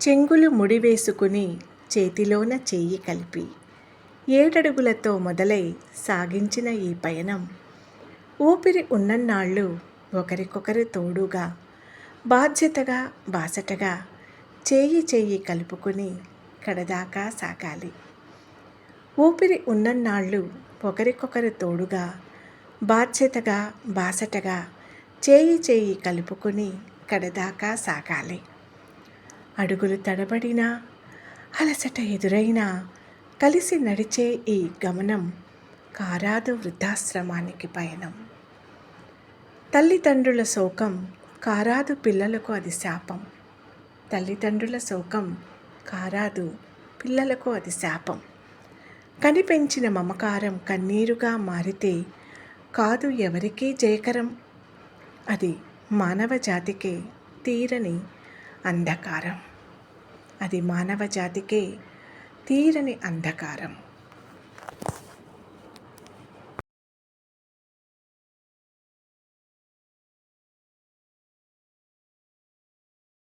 చెంగులు ముడివేసుకుని చేతిలోన చెయ్యి కలిపి ఏడడుగులతో మొదలై సాగించిన ఈ పయనం ఊపిరి ఉన్నన్నాళ్ళు ఒకరికొకరు తోడుగా బాధ్యతగా బాసటగా చేయి చేయి కలుపుకుని కడదాకా సాగాలి. ఊపిరి ఉన్నన్నాళ్ళు ఒకరికొకరు తోడుగా బాధ్యతగా బాసటగా చేయి చేయి కలుపుకుని కడదాకా సాగాలి. అడుగులు తడబడినా అలసట ఎదురైనా కలిసి నడిచే ఈ గమనం కారాదు వృద్ధాశ్రమానికి పయనం. తల్లిదండ్రుల శోకం కారాదు పిల్లలకు అది శాపం. తల్లిదండ్రుల శోకం కారాదు పిల్లలకు అది శాపం. కనిపెంచిన మమకారం కన్నీరుగా మారితే కాదు ఎవరికీ జయకరం. అది మానవ జాతికే తీరని అంధకారం. అది మానవ జాతికే తీరని అంధకారం.